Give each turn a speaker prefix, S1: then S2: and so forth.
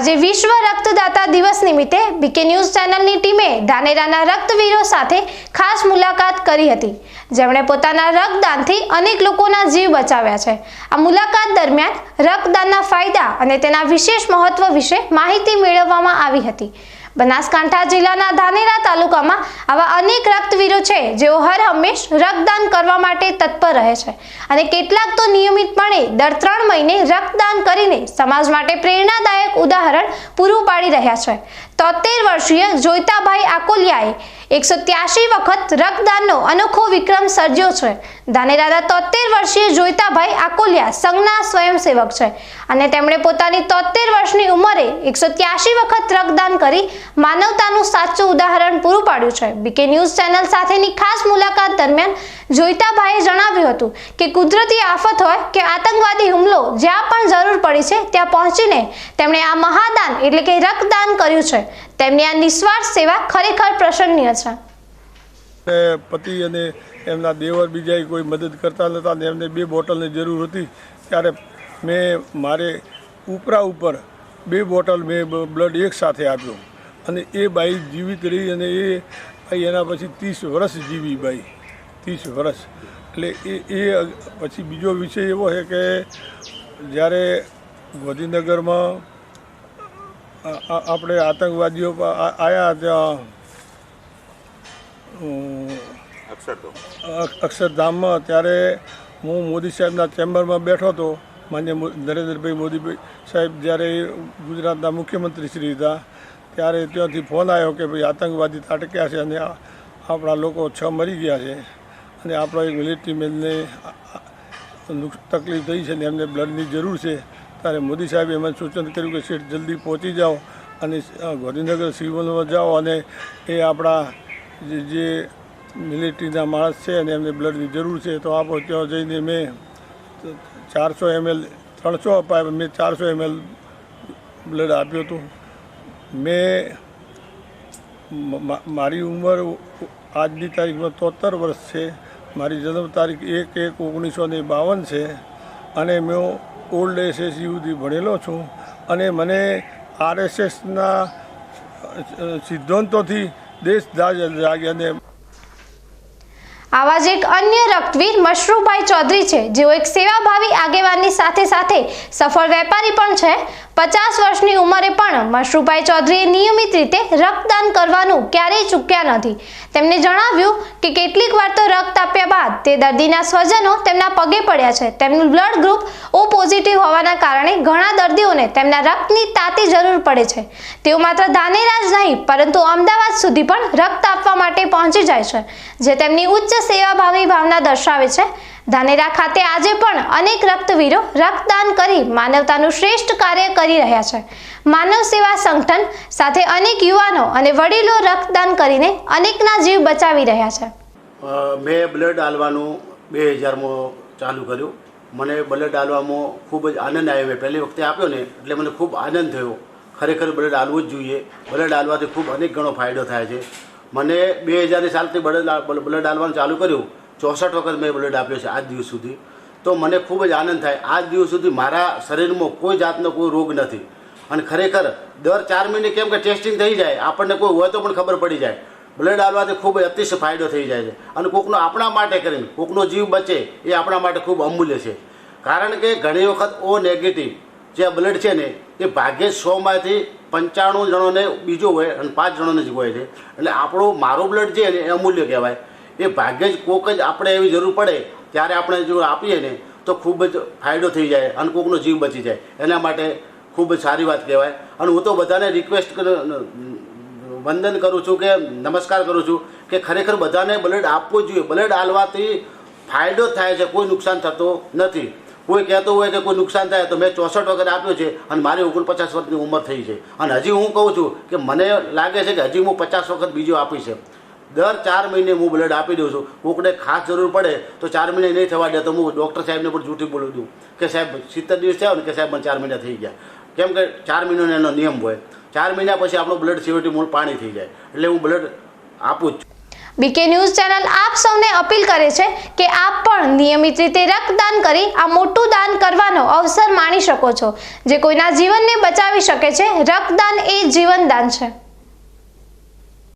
S1: આજે વિશ્વ રક્તદાતા દિવસ નિમિત્તે બીકે ન્યૂઝ ચેનલની ટીમે ધાનેરાના રક્તવીરો સાથે ખાસ મુલાકાત કરી હતી. જેમણે પોતાના રક્તદાનથી અનેક લોકોના જીવ બચાવ્યા છે. આ મુલાકાત દરમિયાન રક્તદાનના ફાયદા અને તેના વિશેષ મહત્વ વિશે માહિતી મેળવવામાં આવી હતી. બનાસકાંઠા જિલ્લાના આવા અનેક રક્તવીરો છે, જેઓ હર હંમેશ રક્તદાન કરવા માટે તત્પર રહે છે. અને કેટલાક તો નિયમિતપણે દર ત્રણ મહિને રક્તદાન કરીને સમાજ માટે પ્રેરણાદાયક ઉદાહરણ પૂરું પાડી રહ્યા છે. તોતેર વર્ષીય જોઈતાભાઈ આકોલિયાએ એકસો ત્યાસી વખત રક્તદાનનો અનોખો વિક્રમ સર્જ્યો છે. ધાનેરાના તોતેર વર્ષીય જોઈતાભાઈ આકોલિયા સંઘના સ્વયંસેવક છે અને તેમણે પોતાની તોતેર વર્ષની ઉંમરે એકસો ત્યાસી વખત રક્તદાન કરી માનવતાનું સાચું ઉદાહરણ પૂરું પાડ્યું છે. બીકે ન્યૂઝ ચેનલ સાથેની ખાસ મુલાકાત દરમિયાન જોઈતાભાઈએ જણાવ્યું હતું કે કુદરતી આફત હોય કે આતંકવાદી હુમલો જ્યાં પણ જરૂર પડી છે, ત્યાં પહોંચીને તેમણે આ મહાદાન એટલે કે રક્તદાન કર્યું છે. તેમની આ નિસ્વાર્થ સેવા ખરેખર પ્રશંસનીય છે.
S2: પતિ અને એમના દેવર બીજા કોઈ મદદ કરતા નહોતા અને એમને બે બોટલની જરૂર હતી. ત્યારે મેં મારે ઉપરા ઉપર બે બોટલ મેં બ્લડ એક સાથે આપ્યો. અને એ બાઈ જીવિત રહી અને એ, એના પછી ત્રીસ વર્ષ જીવી બાઈ. ત્રીસ વર્ષ. એટલે એ એ પછી બીજો વિષય એવો છે કે જ્યારે ગાંધીનગરમાં આપણે આતંકવાદીઓ આવ્યા ત્યાં અક્ષરધામમાં ત્યારે હું મોદી સાહેબના ચેમ્બરમાં બેઠો હતો. માન્ય નરેન્દ્રભાઈ મોદી સાહેબ જ્યારે ગુજરાતના મુખ્યમંત્રી શ્રી હતા ત્યારે ત્યાંથી ફોન આવ્યો કે ભાઈ આતંકવાદી તાટક્યા છે અને આપણા લોકો છ મરી ગયા છે. અને આપણા એક મિલિટરી મેનને તકલીફ થઈ છે ને એમને બ્લડની જરૂર છે, ત્યારે મોદી સાહેબે એમાં સૂચન કર્યું કે શેઠ જલ્દી પહોંચી જાઓ અને ગાંધીનગર સિવિલમાં જાઓ અને એ આપણા જે મિલિટરીના માણસ છે અને એમને બ્લડની જરૂર છે. તો આપો ત્યાં જઈને મેં ચારસો એમએલ, ત્રણસો અપાય, મેં ચારસો એમએલ બ્લડ આપ્યું હતું. મેં મારી ઉંમર આજની તારીખમાં તોતેર વર્ષ છે. મારી જન્મ તારીખ એક એક ઓગણીસો ને બાવન છે અને મેં ઓલ્ડ એસએસસી સુધી ભણેલો છું અને મને આરએસએસના સિદ્ધાંતોથી દેશ દાજ જાગે
S1: આવા જ એક અન્ય રક્તવીર મશરૂભાઈ ચૌધરી છે જેઓ એક સેવાભાવી આગેવાનની સાથે સાથે સફળ વેપારી પણ છે. પચાસ વર્ષની ઉંમરે પણ મશરૂભાઈ ચૌધરીએ નિયમિત રીતે રક્તદાન કરવાનું ક્યારેય ચૂક્યા નથી. તેમણે જણાવ્યું કે કેટલીક વાર તો રક્ત આપ્યા બાદ તે દર્દીના સ્વજનો તેમના પગે પડ્યા છે. તેમનું બ્લડ ગ્રુપ ઓ પોઝિટિવ હોવાના કારણે ઘણા દર્દીઓને તેમના રક્તની તાતી જરૂર પડે છે. તેઓ માત્ર ધાનેરા જ નહીં, પરંતુ અમદાવાદ સુધી પણ રક્ત આપવા માટે પહોંચી જાય છે, જે તેમની ઉચ્ચ સેવાભાવી ભાવના દર્શાવે છે. ધાનેરા ખાતે આજે પણ અનેક રક્તવીરો રક્તદાન કરી માનવતાનું શ્રેષ્ઠ કાર્ય કરી રહ્યા છે. માનવ સેવા સંગઠન સાથે અનેક યુવાનો અને વડીલો રક્તદાન કરીને અનેકના જીવ બચાવી રહ્યા છે.
S3: મેં બ્લડ આલવાનું બે હજારમાં ચાલુ કર્યું. મને બ્લડ આલવામાં ખૂબ જ આનંદ આવ્યો. મેં પહેલી વખતે આપ્યો ને, એટલે મને ખૂબ આનંદ થયો. ખરેખર બ્લડ આલવું જ જોઈએ. બ્લડ આલવાથી ખૂબ અનેક ગણો ફાયદો થાય છે. મને બે હજારની સાલથી બ્લડ બ્લડ આલવાનું ચાલુ કર્યું. ચોસઠ વખત મેં બ્લડ આપ્યો છે આજ દિવસ સુધી. તો મને ખૂબ જ આનંદ થાય. આજ દિવસ સુધી મારા શરીરમાં કોઈ જાતનો કોઈ રોગ નથી. અને ખરેખર દર ચાર મહિને કેમ કે ટેસ્ટિંગ થઈ જાય. આપણને કોઈ હોય તો પણ ખબર પડી જાય. બ્લડ આલવાથી ખૂબ અતિશય ફાયદો થઈ જાય છે. અને કોકનો આપણા માટે કરીને, કોકનો જીવ બચે એ આપણા માટે ખૂબ અમૂલ્ય છે. કારણ કે ઘણી વખત ઓ નેગેટિવ જે બ્લડ છે ને, એ ભાગ્યે સોમાંથી પંચાણું જણોને બીજો હોય અને પાંચ જણોને જ હોય છે. એટલે આપણું મારું બ્લડ છે ને, એ અમૂલ્ય કહેવાય. એ ભાગ્યે જ કોક જ આપણે એવી જરૂર પડે, ત્યારે આપણે જો આપીએ ને, તો ખૂબ જ ફાયદો થઈ જાય અને કોકનો જીવ બચી જાય. એના માટે ખૂબ જ સારી વાત કહેવાય. અને હું તો બધાને રિક્વેસ્ટ વંદન કરું છું કે, નમસ્કાર કરું છું કે ખરેખર બધાને બ્લડ આપવું જોઈએ. બ્લડ આલવાથી ફાયદો થાય છે, કોઈ નુકસાન થતો નથી. કોઈ કહેતો હોય કે કોઈ નુકસાન થાય, તો મેં ચોસઠ વખત આપ્યો છે અને મારી ઓગણપચાસ વર્ષની ઉંમર થઈ છે. અને હજી હું કહું છું કે મને લાગે છે કે હજી હું પચાસ વખત બીજો આપી છે દર ચાર મહિને હું બ્લડ આપી દઉં છું. કોકને ખાસ જરૂર પડે તો ચાર મહિને નહીં થવા દે તો હું ડૉક્ટર સાહેબને પણ જૂઠી બોલું દઉં. કે સાહેબ, સિત્તેર દિવસ થયા ને કે સાહેબ, મને ચાર મહિના થઈ ગયા. કેમ કે ચાર મહિનાનો એનો નિયમ હોય. ચાર મહિના પછી આપણું બ્લડ સિવટી મૂળ પાણી થઈ જાય. એટલે હું બ્લડ આપું જ છું.
S1: બીકે ન્યૂઝ ચેનલ આપ સૌને અપીલ કરે છે કે આપ પણ નિયમિત રીતે રક્તદાન કરી આ મોટું દાન કરવાનો અવસર માણી શકો છો. જે કોઈના જીવનને બચાવી શકે છે, રક્તદાન એ જીવનદાન છે.